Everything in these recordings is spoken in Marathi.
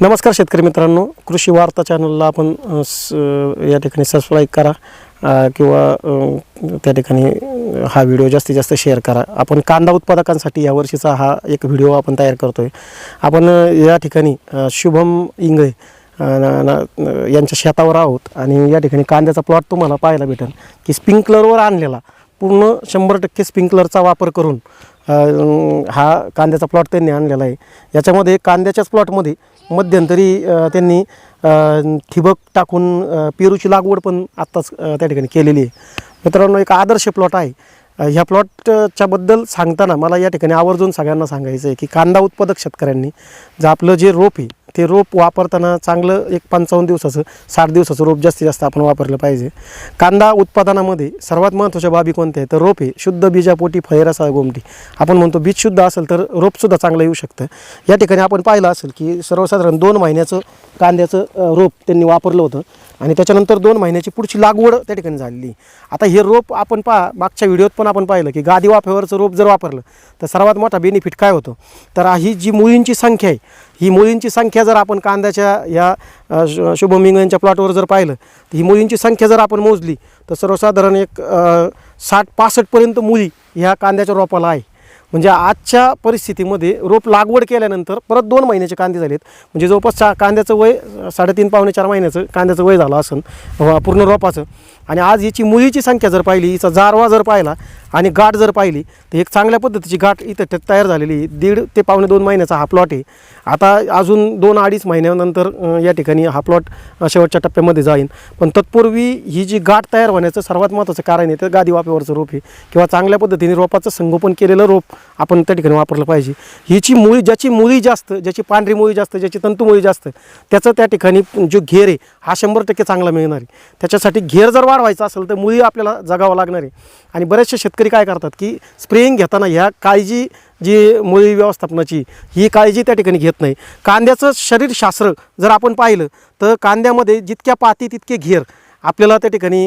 नमस्कार शेतकरी मित्रांनो कृषी वार्ता चॅनलला आपण स, या ठिकाणी सबस्क्राईब करा किंवा त्या ठिकाणी हा व्हिडिओ जास्तीत जास्त शेअर करा. आपण कांदा उत्पादकांसाठी या वर्षीचा हा एक व्हिडिओ आपण तयार करतो आहे आपण या ठिकाणी शुभम इंगळे यांच्या शेतावर आहोत आणि या ठिकाणी कांद्याचा प्लॉट तुम्हाला पाहायला भेटेल की स्प्रिंकलरवर आणलेला पूर्ण शंभर टक्के स्प्रिंकलरचा वापर करून हा कांद्याचा प्लॉट त्यांनी आणलेला आहे. याच्यामध्ये कांद्याच्याच प्लॉटमध्ये मध्यंतरी त्यांनी ठिबक टाकून पेरूची लागवड पण आत्ताच त्या ठिकाणी केलेली आहे. मित्रांनो एक आदर्श प्लॉट आहे. ह्या प्लॉटच्याबद्दल सांगताना मला या ठिकाणी आवर्जून सगळ्यांना सांगायचं आहे की कांदा उत्पादक शेतकऱ्यांनी जर आपलं जे रोप आहे ते रोप वापरताना चांगलं एक पंचावन्न दिवसाचं साठ दिवसाचं रोप जास्तीत जास्त आपण वापरलं पाहिजे. कांदा उत्पादनामध्ये सर्वात महत्त्वाच्या बाबी कोणत्या आहेत? तर रोप हे शुद्ध बीजापोटी फैरासा गोमटी. आपण म्हणतो बीज शुद्ध असेल तर रोपसुद्धा चांगलं येऊ शकतं. या ठिकाणी आपण पाहिलं असेल की सर्वसाधारण दोन महिन्याचं कांद्याचं रोप त्यांनी वापरलं होतं आणि त्याच्यानंतर दोन महिन्याची पुढची लागवड त्या ठिकाणी झालेली. आता हे रोप आपण पहा मागच्या व्हिडिओत पण आपण पाहिलं की गादी वाफेवरचं रोप जर वापरलं तर सर्वात मोठा बेनिफिट काय होतो? तर ही जी मुळींची संख्या आहे ही मुलींची संख्या जर आपण कांद्याच्या या शुभम इंगळ्यांच्या प्लॉटवर जर पाहिलं तर ही मुलींची संख्या जर आपण मोजली तर सर्वसाधारण एक साठ पासष्टपर्यंत मुळी ह्या कांद्याच्या रोपाला आहे. म्हणजे आजच्या परिस्थितीमध्ये रोप लागवड केल्यानंतर परत दोन महिन्याचे कांदे झालेत. म्हणजे जवळपास चा कांद्याचं वय साडेतीन पावणे चार महिन्याचं कांद्याचं वय झालं असन पूर्ण रोपाचं. आणि आज हिची मुलीची संख्या जर पाहिली हिचा जारवा जर पाहिला आणि गाठ जर पाहिली तर एक चांगल्या पद्धतीची गाठ इथं तयार झालेली आहे. दीड ते पावणे दोन महिन्याचा हा प्लॉट आहे. आता अजून दोन अडीच महिन्यानंतर या ठिकाणी हा प्लॉट शेवटच्या टप्प्यामध्ये जाईन. पण तत्पूर्वी ही जी गाठ तयार होण्याचं सर्वात महत्त्वाचं कारण आहे तर गादी वाफेवरचं रोप आहे. किंवा चांगल्या पद्धतीने रोपाचं संगोपन केलेलं रोप आपण त्या ठिकाणी वापरलं पाहिजे. हिची मुळी ज्याची मुळी जास्त ज्याची पांढरी मुळी जास्त ज्याची तंतुमुळी जास्त त्याचं त्या ठिकाणी जो घेर आहे हा शंभर टक्के चांगला मिळणार आहे. त्याच्यासाठी घेर जर वाढवायचा असेल तर मुळी आपल्याला जगावं लागणार आहे. आणि बरेचसे शेतकरी काय करतात की स्प्रेइंग घेताना ह्या काळजी जी मुळी व्यवस्थापनाची ही काळजी त्या ठिकाणी घेत नाही. कांद्याचं शरीरशास्त्र जर आपण पाहिलं तर कांद्यामध्ये जितक्या पाती तितके घेर आपल्याला त्या ठिकाणी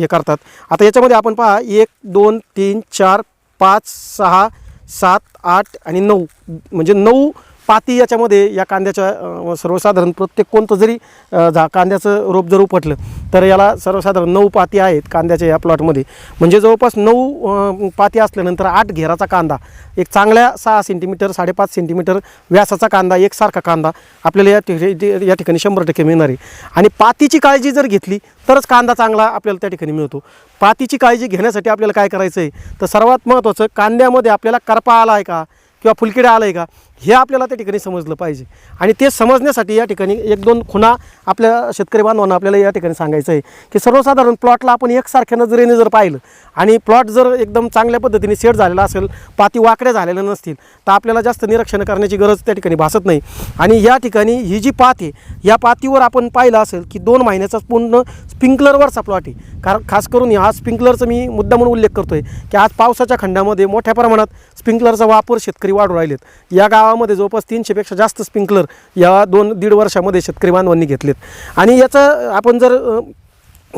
हे करतात. आता याच्यामध्ये आपण पहा एक दोन तीन चार पाच सहा सात आठ आणि नऊ. म्हणजे नऊ पाती याच्यामध्ये या कांद्याच्या सर्वसाधारण प्रत्येक कोणतं जरी झा कांद्याचं रोप जर उपटलं तर याला सर्वसाधारण नऊ पाती आहेत कांद्याच्या या प्लॉटमध्ये. म्हणजे जवळपास नऊ पाती असल्यानंतर आठ घेराचा कांदा एक चांगल्या सहा सेंटीमीटर साडेपाच सेंटीमीटर व्यासाचा कांदा एकसारखा कांदा आपल्याला या ठिकाणी या ठिकाणी शंभर टक्के मिळणार आहे. आणि पातीची काळजी जर घेतली तरच कांदा चांगला आपल्याला त्या ठिकाणी मिळतो. पातीची काळजी घेण्यासाठी आपल्याला काय करायचं आहे तर सर्वात महत्त्वाचं कांद्यामध्ये आपल्याला करपा आला आहे का? किंवा फुलकिडा आला आहे का हे आपल्याला त्या ठिकाणी समजलं पाहिजे. आणि ते समजण्यासाठी या ठिकाणी एक दोन खुणा आपल्या शेतकरी बांधवांना आपल्याला या ठिकाणी सांगायचं आहे की सर्वसाधारण प्लॉटला आपण एकसारख्या नजरेने जर पाहिलं आणि प्लॉट जर एकदम चांगल्या पद्धतीने सेट झालेला असेल पाती वाकड्या झालेल्या नसतील तर आपल्याला जास्त निरीक्षण करण्याची गरज त्या ठिकाणी भासत नाही. आणि या ठिकाणी ही जी पात आहे या पातीवर आपण पाहिलं असेल की दोन महिन्याचा पूर्ण स्प्रिंकलरवरचा प्लॉट आहे. कारण खास करून हा स्प्रिंकलरचा मी मुद्दा म्हणून उल्लेख करतो आहे की आज पावसाच्या खंडामध्ये मोठ्या प्रमाणात स्प्रिंकलरचा वापर शेतकरी वाढू राहिलेत. या गावामध्ये जवळपास तीनशेपेक्षा जास्त स्प्रिंकलर या दोन दीड वर्षामध्ये शेतकरी बांधवांनी घेतलेत. आणि याचं आपण जर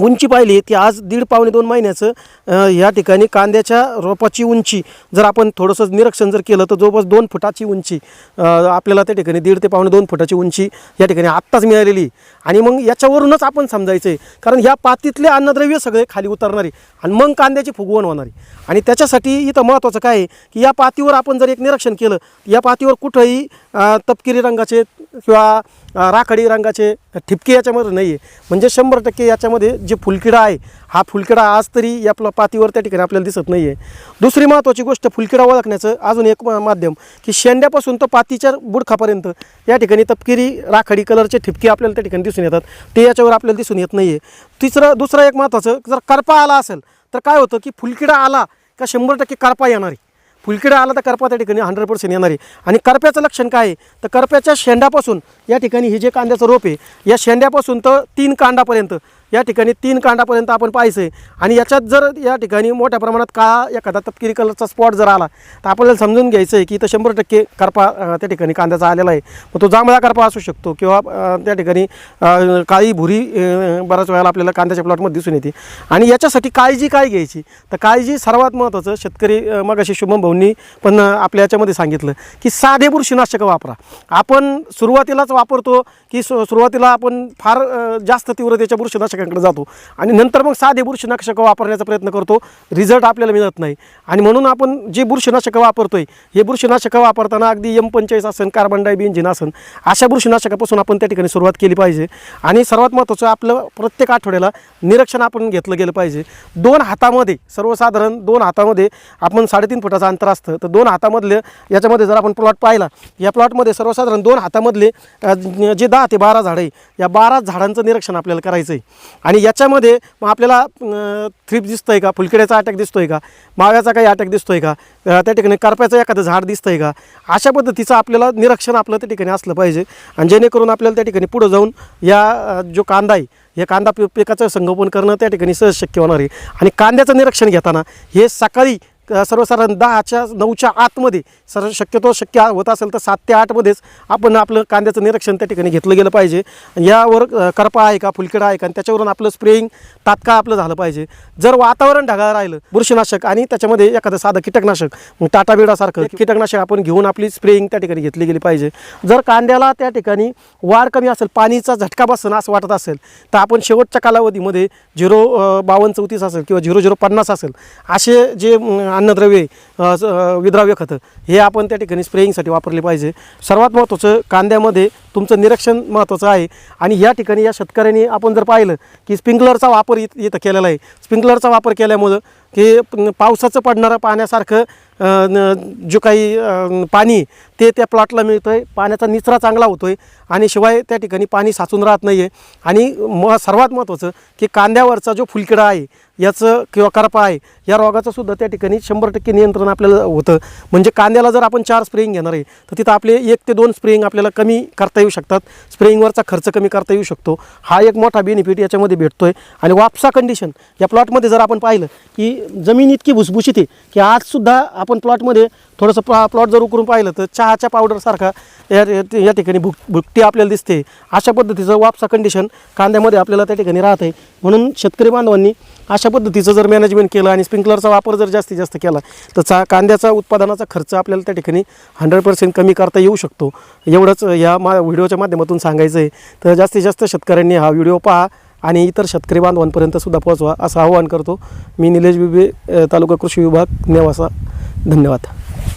उंची पाहिली ती आज दीड पावणे दोन महिन्याचं या ठिकाणी कांद्याच्या रोपाची उंची जर आपण थोडंसं निरीक्षण जर केलं तर जवळपास दोन फुटाची उंची आपल्याला त्या ठिकाणी दीड ते पावणे दोन फुटाची उंची या ठिकाणी आत्ताच मिळालेली आहे. आणि मग याच्यावरूनच आपण समजायचं आहे कारण ह्या पातीतले अन्नद्रव्य सगळे खाली उतरणारे आणि मग कांद्याची फुगवण होणारी आणि त्याच्यासाठी इथं महत्त्वाचं काय आहे की या पातीवर आपण जर एक निरीक्षण केलं या पातीवर कुठंही तपकिरी रंगाचे किंवा राखाडी रंगाचे ठिपके याच्यामध्ये नाही आहे म्हणजे शंभर टक्के याच्यामध्ये जे फुलकिडा आहे हा फुलकिडा आज तरी या आपल्या पातीवर त्या ठिकाणी आपल्याला दिसत नाही आहे दुसरी महत्त्वाची गोष्ट फुलकिडा ओळखण्याचं अजून एक माध्यम की शेंड्यापासून तर पातीच्या बुडखापर्यंत या ठिकाणी तपकिरी राखाडी कलरचे ठिपके आपल्याला त्या ठिकाणी दिसून येतात. ते याच्यावर आपल्याला दिसून येत नाही आहे तिसरं दुसरं एक महत्त्वाचं जर करपा आला असेल तर काय होतं की फुलकिडा आला का शंभर टक्के करपा येणार. फुलकिडा आला तर करपा त्या ठिकाणी हंड्रेड पर्सेंट येणार. आहे आणि करप्याचं लक्षण काय आहे? तर करप्याच्या शेंड्यापासून या ठिकाणी हे जे कांद्याचं रोप आहे या शेंड्यापासून तर तीन कांडापर्यंत या ठिकाणी तीन कांडापर्यंत आपण पाहायचं आहे आणि याच्यात जर या ठिकाणी मोठ्या प्रमाणात काळा एखादा तपकिरी कलरचा स्पॉट जर आला तर आपल्याला समजून घ्यायचं आहे की इथं शंभर टक्के करपा त्या ठिकाणी कांद्याचा आलेला आहे. मग तो जांभळा करपा असू शकतो किंवा त्या ठिकाणी काळी भुरी बऱ्याच वेळेला आपल्याला कांद्याच्या प्लॉटमध्ये दिसून येते. आणि याच्यासाठी काळजी काय घ्यायची? तर काळजी सर्वात महत्त्वाचं शेतकरी मग अशी शुभम भाऊंनी पण आपल्या याच्यामध्ये सांगितलं की साधे बुरशीनाशकं वापरा. आपण सुरुवातीलाच वापरतो की सु सुरुवातीला आपण फार जास्त तीव्रतेच्या बुरशीनाशकांकडे जातो आणि नंतर मग साधे बुरशीनाशकं वापरण्याचा प्रयत्न करतो. रिझल्ट आपल्याला मिळत नाही. आणि म्हणून आपण जे बुरशीनाशकं वापरतो आहे हे बुरशीनाशकं वापरताना अगदी यम पंचेचाळीस असेल कार्बन डायबिंजिन असेल अशा बुरशीनाशकापासून आपण त्या ठिकाणी सुरुवात केली पाहिजे. आणि सर्वात महत्त्वाचं आपलं प्रत्येक आठवड्याला निरीक्षण आपण घेतलं गेलं पाहिजे. दोन हातामध्ये सर्वसाधारण दोन हातामध्ये आपण साडेतीन फुटाचं अंतर असतं. तर दोन हातामधले याच्यामध्ये जर आपण प्लॉट पाहिला या प्लॉटमध्ये सर्वसाधारण दोन हातामधले जे दहा ते बारा झाडं आहे या बारा झाडांचं निरीक्षण आपल्याला करायचं आहे आणि याच्यामध्ये मग आपल्याला थ्रिप आहे का? फुलकिड्याचा अटॅक दिसतोय का? माव्याचा काही अटॅक दिसतोय का? त्या ठिकाणी करप्याचं एखादं झाड दिसतंय का? अशा पद्धतीचं आपल्याला निरीक्षण आपलं त्या ठिकाणी असलं पाहिजे. आणि जेणेकरून आपल्याला त्या ठिकाणी पुढं जाऊन या जो कांदा आहे या कांदा पिकाचं संगोपन करणं त्या ठिकाणी सहज शक्य होणार आहे. आणि कांद्याचं निरीक्षण घेताना हे सकाळी सर्वसाधारण दहाच्या नऊच्या आतमध्ये सर्व शक्यतो शक्य होत असेल तर सात ते आठमध्येच आपण आपलं कांद्याचं निरीक्षण त्या ठिकाणी घेतलं गेलं पाहिजे. यावर करपा आहे का फुलकिडा आहे का आणि त्याच्यावरून आपलं स्प्रेइंग तात्काळ आपलं झालं पाहिजे. जर वातावरण ढगाळ राहिलं बुरशीनाशक आणि त्याच्यामध्ये एखादं साधं कीटकनाशक मग टाटा बिडासारखं कीटकनाशक आपण घेऊन आपली स्प्रेइंग त्या ठिकाणी घेतली गेली पाहिजे. जर कांद्याला त्या ठिकाणी वाढ कमी असेल पाणीचा झटका बसणं असं वाटत असेल तर आपण शेवटच्या कालावधीमध्ये झिरो बावन्न चौतीस असेल किंवा झिरो झिरो पन्नास असेल असे जे अन्नद्रव्ये विद्राव्य खतं हे आपण त्या ठिकाणी स्प्रेइंगसाठी वापरले पाहिजे. सर्वात महत्त्वाचं कांद्यामध्ये तुमचं निरीक्षण महत्त्वाचं आहे. आणि या ठिकाणी या शेतकऱ्यांनी आपण जर पाहिलं की स्प्रिंकलरचा वापर इथं केलेला आहे. स्प्रिंकलरचा वापर केल्यामुळं की पावसाचं पडणारं पाण्यासारखं न- जो काही पाणी ते त्या प्लॉटला मिळतं आहे पाण्याचा निचरा चांगला होतो आहे आणि शिवाय त्या ठिकाणी पाणी साचून राहत नाही आहे आणि म सर्वात महत्त्वाचं की कांद्यावरचा जो फुलकिडा आहे याचं किंवा करपा आहे या रोगाचंसुद्धा त्या ठिकाणी शंभर टक्के नियंत्रण आपल्याला होतं. म्हणजे कांद्याला जर आपण चार स्प्रेइंग घेणार आहे तर तिथं आपले एक ते दोन स्प्रेइंग आपल्याला कमी करता येऊ शकतात. स्प्रेइंगवरचा खर्च कमी करता येऊ शकतो. हा एक मोठा बेनिफिट याच्यामध्ये भेटतो आहे आणि वापसा कंडिशन या प्लॉटमध्ये जर आपण पाहिलं की जमीन इतकी भुसभुशीत आहे की आजसुद्धा आपण प्लॉटमध्ये थोडंसं प्लॉ प्लॉट जर उकरून पाहिलं तर चहाच्या पावडरसारखा या या ठिकाणी भुक भुकटी आपल्याला दिसते. अशा पद्धतीचं वापसा कंडिशन कांद्यामध्ये आपल्याला त्या ठिकाणी राहत आहे म्हणून शेतकरी बांधवांनी अशा पद्धतीचं जर मॅनेजमेंट केलं आणि स्प्रिंकलरचा वापर जर जास्तीत जास्त केला तर चा कांद्याचा उत्पादनाचा खर्च आपल्याला त्या ठिकाणी हंड्रेड पर्सेंट कमी करता येऊ शकतो. एवढंच या मा व्हिडिओच्या माध्यमातून सांगायचं आहे तर जास्तीत जास्त शेतकऱ्यांनी हा व्हिडिओ पहा. आणि इतर शेतकरी बांधवांपर्यंत सुद्धा पोहोचवा असं आवाहन करतो. मी निलेश बिबे तालुका कृषी विभाग नेवासा. धन्यवाद.